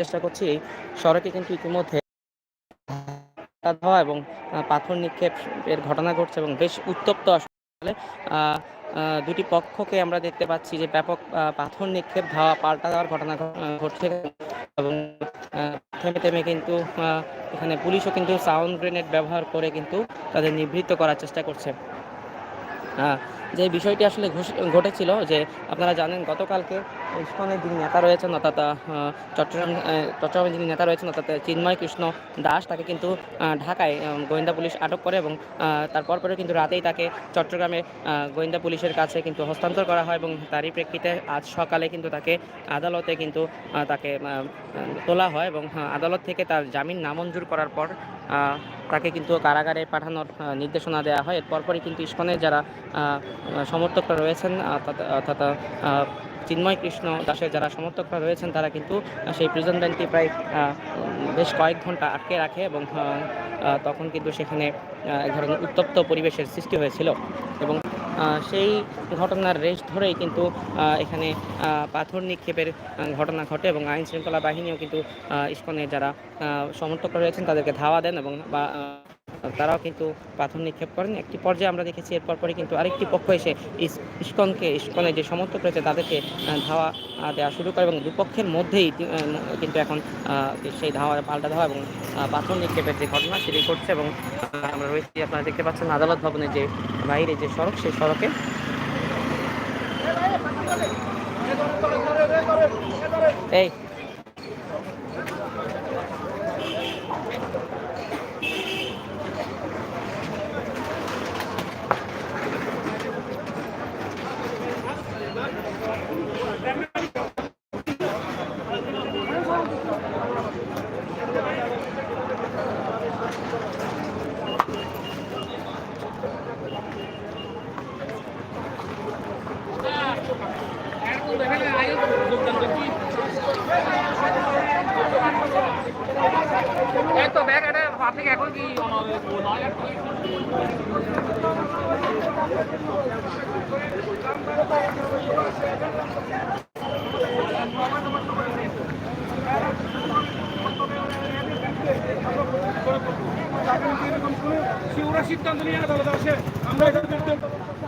চেষ্টা করছি সড়কে কিন্তু ইতিমধ্যে এবং পাথর নিক্ষেপের ঘটনা ঘটছে এবং বেশ উত্তপ্ত আসলে দুটি পক্ষকে আমরা দেখতে পাচ্ছি যে ব্যাপক পাথর নিক্ষেপ ধাওয়া, পাল্টা দেওয়ার ঘটনা ঘটছে। এবং থেমে থেমে কিন্তু এখানে পুলিশও কিন্তু সাউন্ড গ্রেনেড ব্যবহার করে কিন্তু তাদের নিবৃত্ত করার চেষ্টা করছে। যে বিষয়টি আসলে ঘটেছিল যে আপনারা জানেন গতকালকে ইস্কনের যিনি নেতা রয়েছেন অর্থাৎ চট্টগ্রাম চট্টগ্রামের যিনি নেতা রয়েছেন অর্থাৎ, চিন্ময় কৃষ্ণ দাস, তাকে কিন্তু ঢাকায় গোয়েন্দা পুলিশ আটক করে এবং তারপর পরে কিন্তু রাতেই তাকে চট্টগ্রামে গোয়েন্দা পুলিশের কাছে কিন্তু হস্তান্তর করা হয় এবং তারই প্রেক্ষিতে আজ সকালে কিন্তু তাকে আদালতে কিন্তু তাকে তোলা হয় এবং আদালত থেকে তার জামিন নামঞ্জুর করার পর তাকে কিন্তু কারাগারে পাঠানোর নির্দেশনা দেওয়া হয়। এর পরপরই কিন্তু ইস্কনের যারা সমর্থকরা রয়েছেন, অর্থাৎ অর্থাৎ চিন্ময় কৃষ্ণ দাসের যারা সমর্থকরা রয়েছেন, তারা কিন্তু সেই প্রিজন ভ্যানটি প্রায় বেশ কয়েক ঘণ্টা আটকে রাখে এবং তখন কিন্তু সেখানে এক ধরনের উত্তপ্ত পরিবেশের সৃষ্টি হয়েছিল এবং সেই ঘটনার রেশ ধরেই কিন্তু এখানে পাথর নিক্ষেপের ঘটনা ঘটে এবং আইন শৃঙ্খলা বাহিনীও কিন্তু ইস্কনের যারা সমর্থকরা রয়েছেন তাদেরকে ধাওয়া দেন এবং বা তারাও কিন্তু পাথর নিক্ষেপ করেন। একটি পর্যায়ে আমরা দেখেছি এরপর পরে কিন্তু আরেকটি পক্ষ এসে ইস- ইস্কনকে, ইস্কনের যে সমর্থক রয়েছে তাদেরকে ধাওয়া দেওয়া শুরু করে এবং দুপক্ষের মধ্যেই কিন্তু এখন সেই ধাওয়া, পাল্টা ধাওয়া এবং পাথর নিক্ষেপের যে ঘটনা সেটি ঘটছে এবং আমরা রয়েছি, আপনারা দেখতে পাচ্ছেন আদালত ভবনের যে বাইরে যে সড়ক, সেই সড়কে। এই এটা সিদ্ধান্ত নিয়ে আদালতে আসে আমরা বিরুদ্ধে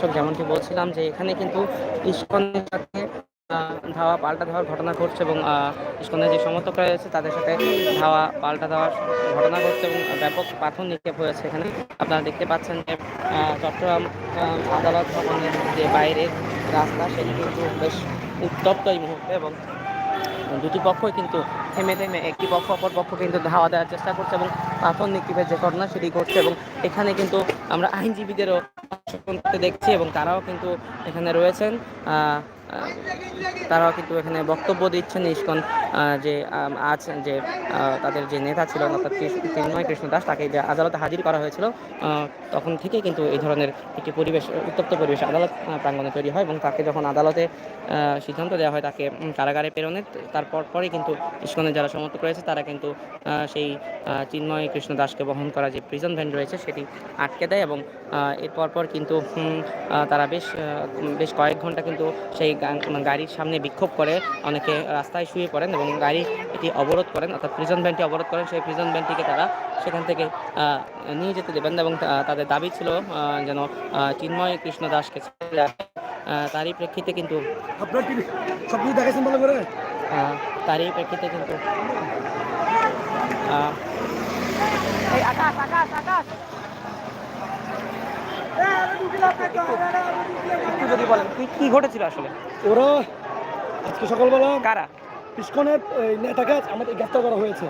দর্শক যেমনটি বলছিলাম যে এখানে কিন্তু ইস্কনের সাথে ধাওয়া পাল্টা ধাওয়ার ঘটনা ঘটছে এবং ইস্কনের যে সমর্থকরা রয়েছে তাদের সাথে ধাওয়া পাল্টা দেওয়ার ঘটনা ঘটছে এবং ব্যাপক পাথর নিক্ষেপ হয়েছে এখানে। আপনারা দেখতে পাচ্ছেন যে চট্টগ্রাম আদালত ভবনের যে বাইরের রাস্তা সেটি কিন্তু বেশ উত্তপ্ত এই মুহূর্তে এবং দুটি পক্ষই কিন্তু থেমে থেমে একটি পক্ষ অপর পক্ষ কিন্তু ধাওয়া দেওয়ার চেষ্টা করছে এবং পাথর নিক্ষেপের যে ঘটনা সেটি ঘটছে এবং এখানে কিন্তু আমরা আইনজীবীদেরও দেখছি এবং তারাও কিন্তু এখানে রয়েছেন। তারাও কিন্তু এখানে বক্তব্য দিচ্ছেন ইস্কন যে আজ যে তাদের যে নেতা ছিল অর্থাৎ চিন্ময় কৃষ্ণ দাস, তাকে যে আদালতে হাজির করা হয়েছিল তখন থেকে কিন্তু এই ধরনের একটি পরিবেশ, উত্তপ্ত পরিবেশ আদালত প্রাঙ্গণে তৈরি হয় এবং তাকে যখন আদালতে সিদ্ধান্ত দেওয়া হয় তাকে কারাগারে প্রেরণের তারপর পরেই কিন্তু ইস্কনের যারা সমর্থক রয়েছে তারা কিন্তু সেই চিন্ময় কৃষ্ণ দাসকে বহন করা যে প্রিজন ভ্যান রয়েছে সেটি আটকে দেয় এবং এরপর পর কিন্তু তারা বেশ বেশ কয়েক ঘণ্টা কিন্তু সেই গাড়ির সামনে বিক্ষোভ করে অনেকে রাস্তায় শুয়ে পড়েন এবং গাড়ি এটি অবরোধ করেন অর্থাৎ প্রিজন ভ্যানটি অবরোধ করেন সেই প্রিজন ভ্যানটিকে তারা সেখান থেকে নিয়ে যেতে দেবেন না এবং তাদের দাবি ছিল যেন চিন্ময় কৃষ্ণ দাসকে তারই প্রেক্ষিতে কিন্তু আপনার কি সব কিছু দেখাচ্ছেন ভালো করে? তারই প্রেক্ষিতে কিন্তু আকাশ আকাশ আকাশ! একটু যদি বলেন কি কি ঘটেছিল আসলে? ওরা আজকে সকালবেলা কারা? ইসকনের এই নেতাকে আমাদের গ্রেফতার করা হয়েছে।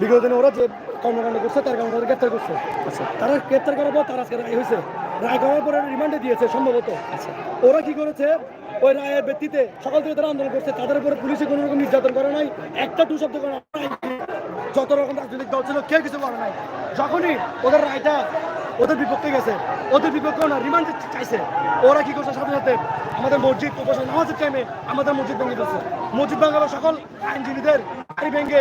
বিগত দিনে ওরা যে কর্মকাণ্ড করছে তার কারণে তাদের গ্রেফতার করছে। আচ্ছা। তারা গ্রেফতার করার পর তার আজকে রায় হয়েছে। রায় করার পরে রিমান্ডে দিয়েছে সম্ভবত। আচ্ছা। ওরা কি করেছে? ওই রায়ের ব্যক্তিতে সকাল থেকে তারা আন্দোলন করছে। তাদের উপরে পুলিশে কোনো রকম নির্যাতন করে নাই। একটা টু শব্দ করে যত রকম রাজনৈতিক দল ছিল কেউ কিছু করে নাই। যখনই ওদের রায়টা ওদের বিপক্ষে গেছে। ওদের বিপক্ষে না রিমান্ড চাইছে। ওরা কি করছে? সাথে সাথে আমাদের মসজিদ উপাসনা নামাজের টাইমে আমাদের মসজিদ ভেঙে দিচ্ছে মসজিদ ভাঙালো সকল আইনজীবীদের গাড়ি ভেঙে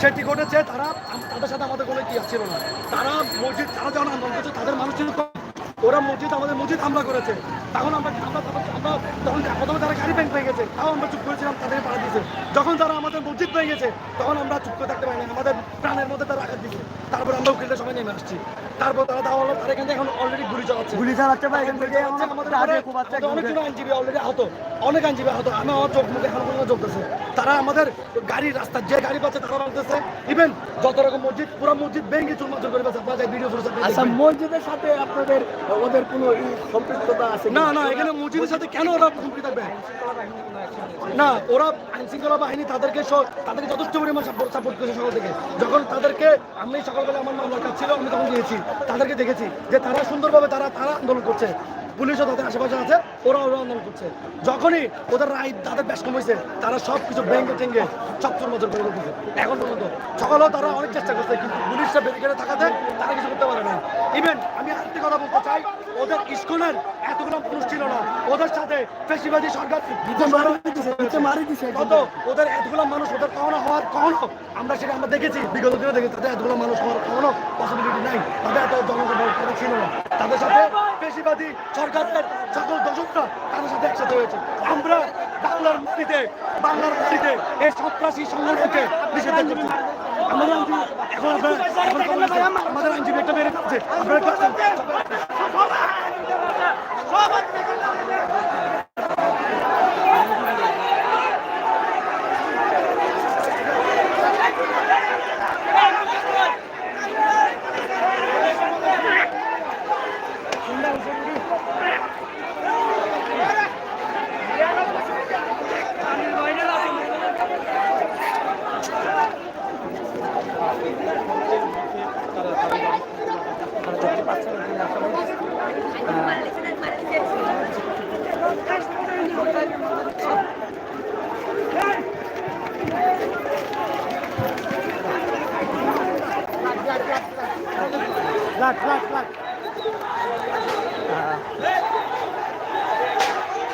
সেটি ঘটেছে, তারা তাদের সাথে আমাদের কোনো কি ছিল না। তারা মসজিদ, তারা যখন আন্দোলন করছে, তাদের মানুষ। ওরা মসজিদ আমাদের মসজিদ হামলা করেছে। তখন আমরা আমরা আমরা তখন প্রথমে তারা গাড়ি ব্যাংক ভেঙেছে তাও আমরা চুপ করেছিলাম তাদের পাড়া দিয়েছে যখন তারা আমাদের মসজিদ ভেঙেছে তখন আমরা চুপ করে থাকতে পারিনি। আমাদের প্রাণের মধ্যে তারা আঘাত দিয়েছে তারপর আমরা উকিলদের সবাই নেমে আসছি। তারপর তারা দাওয়া হলো তারা এখান থেকে এখন অলরেডি গুলি চালাচ্ছে। গুলি চালাচ্ছে বা এখান থেকে আমাদের অনেকজন আইনজীবী অলরেডি আহত। অনেক আইনজীবী আহত। আমি আমার চোখ মুখে এখন পর্যন্ত চলতেছে তারা আমাদের গাড়ি রাস্তা যে গাড়ি পাচ্ছে তারা ভাঙতেছে ইভেন যত রকম মসজিদ পুরো মসজিদ ভেঙে চুরমাচুর করে পাচ্ছে আপনারা ভিডিও ফুটেজ আচ্ছা মসজিদের সাথে আপনাদের ওদের কোনো সম্পৃক্ততা আছে কি? না না, এখানে মসজিদের সাথে কেন ওরা হুমকি থাকবে? না, ওরা আইন শৃঙ্খলা বাহিনী তাদেরকে তাদেরকে যথেষ্ট পরিমাণ সাপোর্ট করেছে সকাল থেকে। যখন তাদেরকে, আমি সকালবেলা আমার মামলার কাজ ছিল, আমি তখন গিয়েছি, তাদেরকে দেখেছি যে তারা সুন্দরভাবে তারা তারা আন্দোলন করছে। পুলিশও তাদের আশেপাশে আছে ওরা ওরা আন্দোলন করছে। যখনই ওদের রায় তাদের ব্যাস কমেছে তারা সব কিছু ব্যাঙ্গে টেঙ্গে চপ্পর মজুর করে দিচ্ছে এখন পর্যন্ত সকালেও তারা অনেক চেষ্টা করছে কিন্তু পুলিশরা ব্যারিকেডে থাকাতে তারা কিছু করতে পারে না। ইভেন আমি আরেকটি কথা বলতে চাই ওদের স্কুলের এতগুলো মানুষ ছিল না ওদের সাথে ফেসিবাদী সরকার কত? ওদের এতগুলো মানুষ ওদের কখনো হওয়ার কখনো? আমরা সেটা আমরা দেখেছি বিগত দিনে দেখেছি তাদের এতগুলো মানুষ হওয়ার কখনো পসিবিলিটি নাই। তাদের এত জনগণ ছিল না। তাদের সাথে বেশিবাদী সরকারের সকল দশকরা তাদের সাথে একসাথে হয়েছে আমরা বাংলার মাটিতে বাংলার মাটিতে এই সন্ত্রাসী সংগঠনকে নিষেধ করছি আমাদের এখন আমাদের আইনজীবী একটা আসেন। আপনারা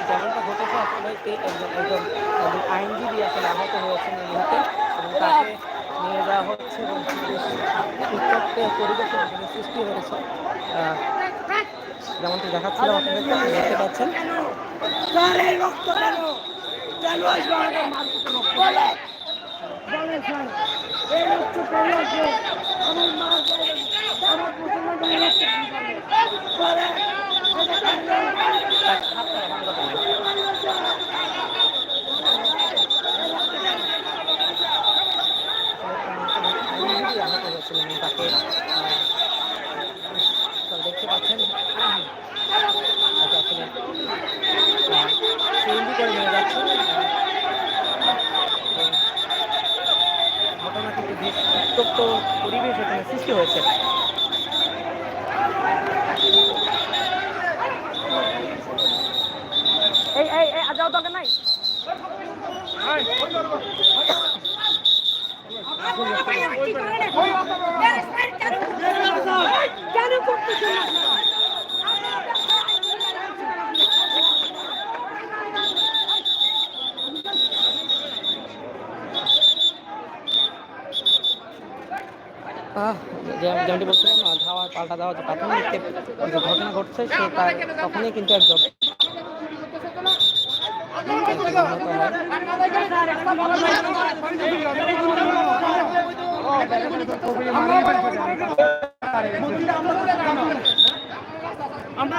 যেমনটা ঘটেছে আসলে এই একজন আইনজীবী আহত এবং তাকে নিয়ে যাওয়া হচ্ছে এবং বেশ উত্তপ্ত সৃষ্টি হয়েছে যেমনটি দেখাচ্ছিলাম আপনাদেরকে দেখতে পাচ্ছেন আপনারা ঘটনাটিতে বেশ উত্তপ্ত পরিবেশ এখানে সৃষ্টি হয়েছে যেমনটি বলছিলাম ধাওয়ার পাল্টা দেওয়া যে প্রাথমিক যে ঘটনা ঘটছে সে তার তখনই কিন্তু একজন আমরা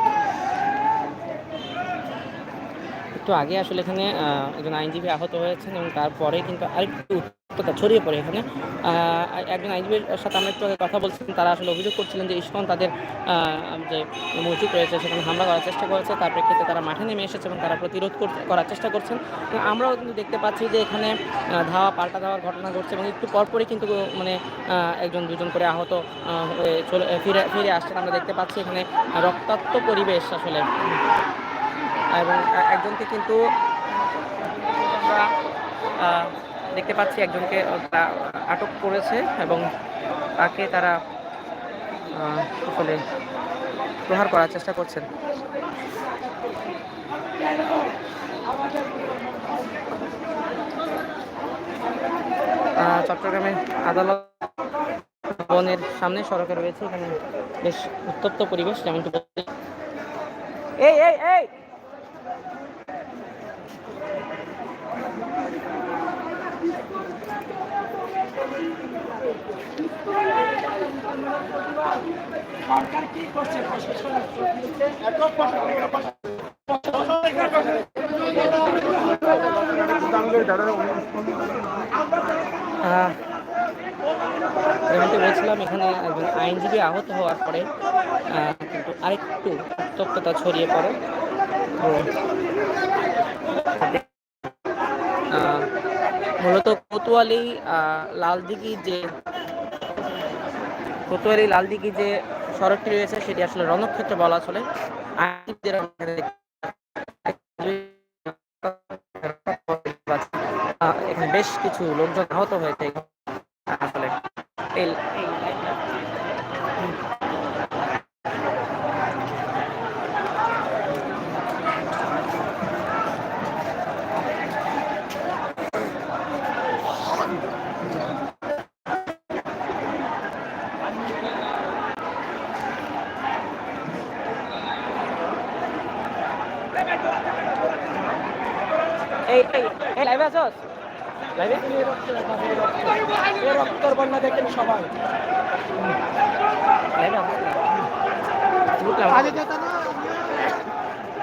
একটু আগে আসলে এখানে একজন আইনজীবী আহত হয়েছেন এবং তারপরে কিন্তু আরেকটু উত্তেজনা ছড়িয়ে পড়ে এখানে। একজন আইনজীবীর সাথে আমরা একটু কথা বলছিলাম, তারা আসলে অভিযোগ করছিলেন যে ইস্কন তাদের যে মসজিদ রয়েছে সেখানে হামলা করার চেষ্টা করেছে, তার প্রেক্ষিতে তারা মাঠে নেমে এসেছে এবং তারা প্রতিরোধ করার চেষ্টা করছেন। আমরাও কিন্তু দেখতে পাচ্ছি যে এখানে ধাওয়া পাল্টা ধাওয়ার ঘটনা ঘটছে এবং একটু পরপরই কিন্তু মানে একজন দুজন করে আহত চলে, ফিরে ফিরে আসছেন। আমরা দেখতে পাচ্ছি এখানে রক্তাক্ত পরিবেশ আসলে। এবং একজনকে কিন্তু আমরা দেখতে পাচ্ছি একজনকে আটক করেছে এবং তাকে তারা আসলে প্রহার করার চেষ্টা করছেন। আহ, চট্টগ্রামে আদালত ভবনের সামনে সড়কে রয়েছে এখানে বেশ উত্তপ্ত পরিবেশ বলছি এই এই এই! যেমনটি বলছিলাম, এখানে একজন আইনজীবী আহত হওয়ার পরে কিন্তু আরেকটু উত্তপ্ততা ছড়িয়ে পড়ে। মূলত কোতোয়ালি লালদিঘি যে কোতোয়ালি লালদিঘি যে সড়কটি রয়েছে, সেটি আসলে রণক্ষেত্র বলা চলে। এখানে বেশ কিছু লোকজন আহত হয়েছে। আসলে এই এই লাইভে আছোস? লাইভে এ? রক্তর বন্যা দেখেন সবাই। লাইভে আগে যেতে না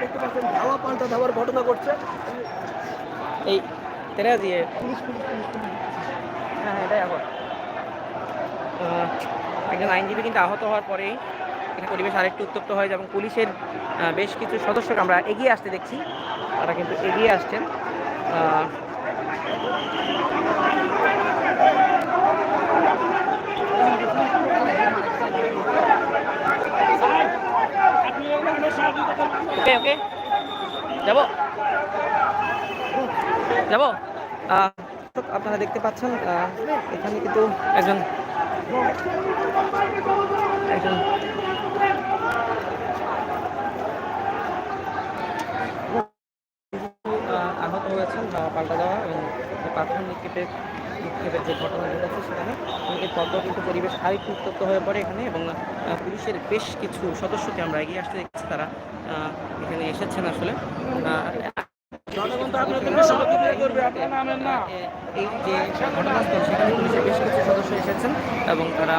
দেখতে পাচ্ছেন ধাওয়া পাল্টা ধাওয়ার ঘটনা ঘটছে। এই তেরা দিয়ে। হ্যাঁ হ্যাঁ এটাই এখন একজন আইনজীবী কিন্তু আহত হওয়ার পরেই এখানে পরিবেশ আরেকটু উত্তপ্ত হয় এবং পুলিশের বেশ কিছু সদস্যকে আমরা এগিয়ে আসতে দেখছি। তারা কিন্তু এগিয়ে আসছেন। আহ, ওকে ওকে যাব যাব আহ, তো আপনারা দেখতে পাচ্ছেন আহ, এখানে কিন্তু একজন একজন হয়েছেন বা পাল্টা দেওয়া এবং পাথর নিক্ষেপের নিক্ষেপের যে ঘটনা ঘটেছে সেখানে পরপর কিন্তু পরিবেশ আরেকটু উত্তপ্ত হয়ে পড়ে এখানে এবং পুলিশের বেশ কিছু সদস্যকে আমরা এগিয়ে আসতে দেখছি তারা এখানে এসেছেন আসলে। এই যে ঘটনাস্থল সেখানে পুলিশের বেশ কিছু সদস্য এসেছেন এবং তারা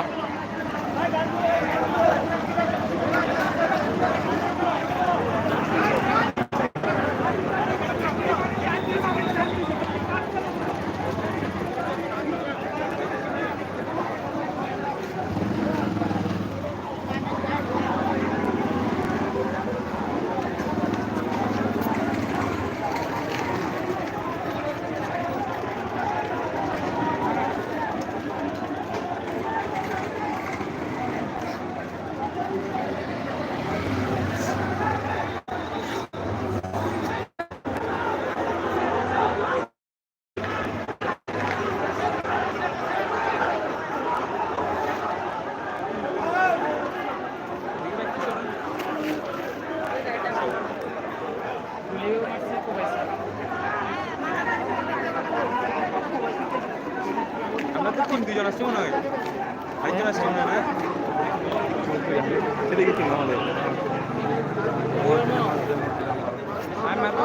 মনে হয়? আরেকজন আসছে মনে হয় না সেদিকে টিম আমাদের আমি মাত্র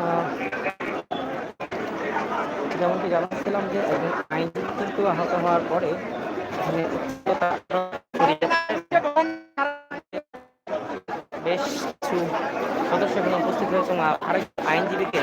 আহ, যেমনটি জানাচ্ছিলাম যে একজন আইনজীবী কিন্তু আহত হওয়ার পরে এখানে উত্তেজনা ছড়িয়ে যায়। বেশ কিছু সদস্য এখানে উপস্থিত হয়েছে আরেক আইনজীবীকে